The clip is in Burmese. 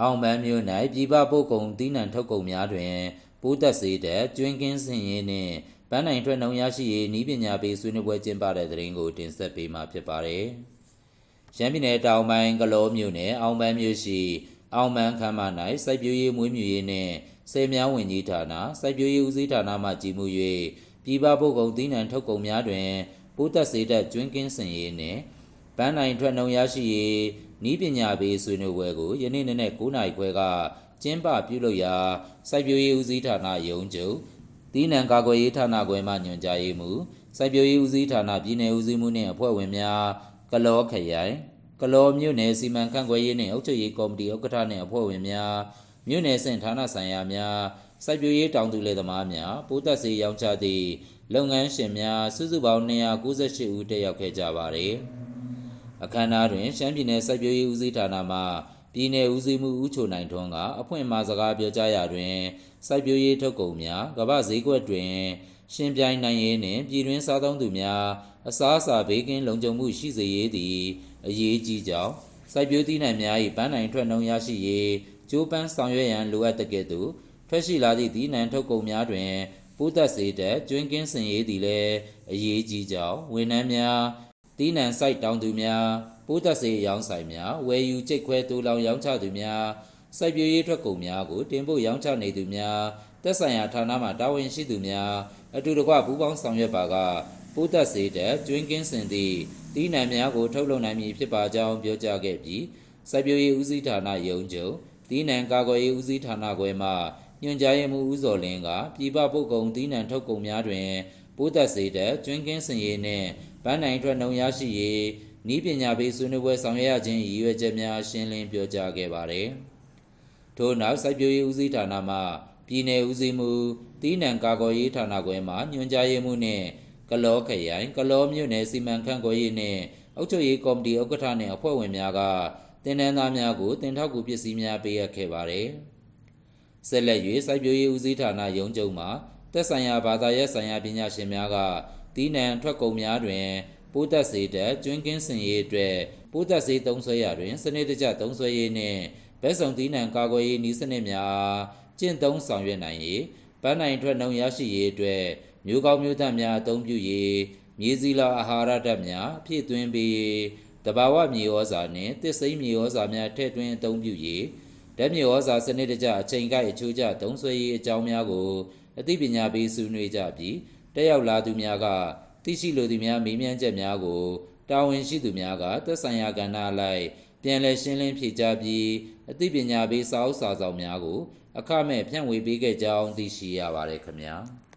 အောင်ပန်းမြို့၌ပြည်ပပို့ကုန်သီးနှံထုတ်ကုန်များတွင်ပိုးသက်စေတဲ့ကျွင်းကင်းစင်ရေးနှင့်ပန်းနိုင်ထွက်နှုံရရှိရေးဤပညာပေးဆွေးနွေးပွဲကျင်းပတဲ့တဲ့ရင်ကိုတင်ဆက်ပေးမှာဖြစ်ပါတယ်။ရန်ပြည်နယ်တောင်ပိုင်းကလောမြို့နယ်အောင်ပန်းမြို့ရှိအောင်ပန်းခမ်းမ၌စိုက်ပျိုးရေးမွေးမြူရေးနှင့်စေမြန်းဝင်ကြီးဌာနစိုက်ပျိုးရေးဦးစီးဌာနမှကြီးမှု၍ပြည်ပပို့ကုန်သီးနှံထုတ်ကုန်များတွင်ပိုးသက်စေတဲ့ကျွင်းကင်းစင်ရေးနှင့် ပန်းနိုင်ထွက်နှုံရရှိရေးဤပညာပေးဆွေးနွေးပွဲကိုယနေ့နေ့နဲ့9နာရီခွဲကကျင်းပပြုလုပ်ရာစိုက်ပျိုးရေးဦးစီးဌာနရုံးချုပ်တီးနံကာကွယ်ရေးဌာနခွဲမှညွှန်ကြားရေးမှူးစိုက်ပျိုးရေးဦးစီးဌာနပြည်내ဦးစီးမှုနှင့်အဖွဲ့ဝင်များကလောခရိုင်ကလောမြို့နယ်စီမံခန့်ခွဲရေးနှင့်အုပ်ချုပ်ရေးကော်မတီဥက္ကဋ္ဌနှင့်အဖွဲ့ဝင်များမြို့နယ်စဉ်ဌာနဆိုင်ရာများစိုက်ပျိုးရေးတောင်သူလယ်သမားများပိုးသက်စေရောင်းချသည့်လုပ်ငန်းရှင်များစုစုပေါင်း298ဦးတက်ရောက်ခဲ့ကြပါသည် အခမ်းအနားတွင်ရှမ်းပြည်နယ်စိုက်ပျိုးရေးဦးစီးဌာနမှပြည်내ဦးစီးမှုဦးချိုနိုင်ထွန်းကအဖွင့်အမှာစကားပြောကြားရာတွင်စိုက်ပျိုးရေးထုတ်ကုန်များကမ္ဘာဈေးကွက်တွင်ရှင်ပြိုင်နိုင်ရေးနှင့်ပြည်တွင်းစားသုံးသူများအစားအစာဘေးကင်းလုံခြုံမှုရှိစေရေးသည်အရေးကြီးကြောင်းစိုက်ပျိုးသီးနှံများ၏ပန်းနိုင်ထွက်နှုံရရှိရေးကျိုးပန်းဆောင်ရွက်ရန်လိုအပ်တဲ့ကဲ့သို့ထွက်ရှိလာသည့်သီးနှံထုတ်ကုန်များတွင်ပိုးသက်စေတဲ့ကျွင်းကင်းစင်ရေးသည်လည်းအရေးကြီးကြောင်းဝန်ထမ်းများ တီးနံစိုက်တောင်သူများပိုးသက်စေရောင်းဆိုင်များဝယ်ယူကြိတ်ခွဲတူလောင်ရောင်းချသူများစိုက်ပျိုးရေးထွက်ကုန်များကိုတင်ပို့ရောင်းချနေသူများတက်ဆိုင်ရာဌာနမှတာဝန်ရှိသူများအတူတကွပူးပေါင်းဆောင်ရွက်ပါကပိုးသက်စေတဲ့ကျွင်းကင်းစင်သည့်တီးနံများကိုထုတ်လုပ်နိုင်မည်ဖြစ်ပါကြောင်းပြောကြားခဲ့ပြီးစိုက်ပျိုးရေးဦးစီးဌာနရုံးချုပ်တီးနံကာကွယ်ရေးဦးစီးဌာနခွဲမှညွှန်ကြားရေးမှူးဦးစော်လင်းကပြည်ပပို့ကုန်တီးနံထုတ်ကုန်များတွင် ပိုးသက်စေတဲ့ကျွင်းကင်းစင်ရေးနှင့်ဗန်းနိုင်ထွက်နှုံရရှိရေးဤပညာပေးဆွေးနွေးပွဲဆောင်ရွက်ရခြင်းရည်ရွယ်ချက်များရှင်းလင်းပြောကြားခဲ့ပါသည်။ထို့နောက်စိုက်ပျိုးရေးဦးစီးဌာနမှပြည်내ဦးစီးမှုတီးနံကာကွယ်ရေးဌာနခွဲမှညွှန်ကြားရေးမှူးနှင့်ကလောခရိုင်ကလောမြို့နယ်စီမံခန့်ခွဲရေးနှင့်အုပ်ချုပ်ရေးကော်မတီဥက္ကဋ္ဌနှင့်အဖွဲ့ဝင်များကတင်နန်းသားများကိုတင်ထောက်ကူပစ္စည်းများပေးအပ်ခဲ့ပါသည်။ဆက်လက်၍စိုက်ပျိုးရေးဦးစီးဌာနရုံးချုပ်မှ တက်ဆိုင်ရာဘာသာရပ်ဆိုင်ရာပညာရှင်များကတီးနှံထွက်ကုန်များတွင်ပိုးသက်စေတဲ့ကျွင်းကင်းစင်ရေးအတွက်ပိုးသက်စေသုံးဆွဲရာတွင် စနစ်တကျသုံးဆွဲရေးနှင့်ဘက်စုံတီးနှံကာကွယ်ရေးနည်းစနစ်များအားကျင့်သုံးဆောင်ရွက်နိုင်ရေးပန်းနိုင်ထွက်နှုံရရှိရေးအတွက်မျိုးကောင်းမျိုးသန့်များအသုံးပြုရေးမြေစီလာအာဟာရဓာတ်များဖြည့်သွင်းပေးရေးတဘာဝမြေဩဇာနှင့်သစ်စိမ်းမြေဩဇာများထည့်သွင်းအသုံးပြုရေး ဓာတ်မြေဩဇာစနစ်တကျအချိန်ကိုက်အချိုးကျသုံးဆွဲရေးအကြောင်းများကိုအသိပညာပေးဆွေးနွေးကြပြီးတက်ရောက်လာသူများကသိရှိလိုသူများမေးမြန်းချက်များကိုတာဝန်ရှိသူများကသက်ဆိုင်ရာကဏ္ဍအလိုက်ပြန်လည်ရှင်းလင်းဖြေကြားပြီးအသိပညာပေးစာအုပ်စာဆောင်များကို အခမဲ့ဖြန့်ဝေပေးခဲ့ကြောင်းသိရှိရပါတယ်ခင်ဗျာ။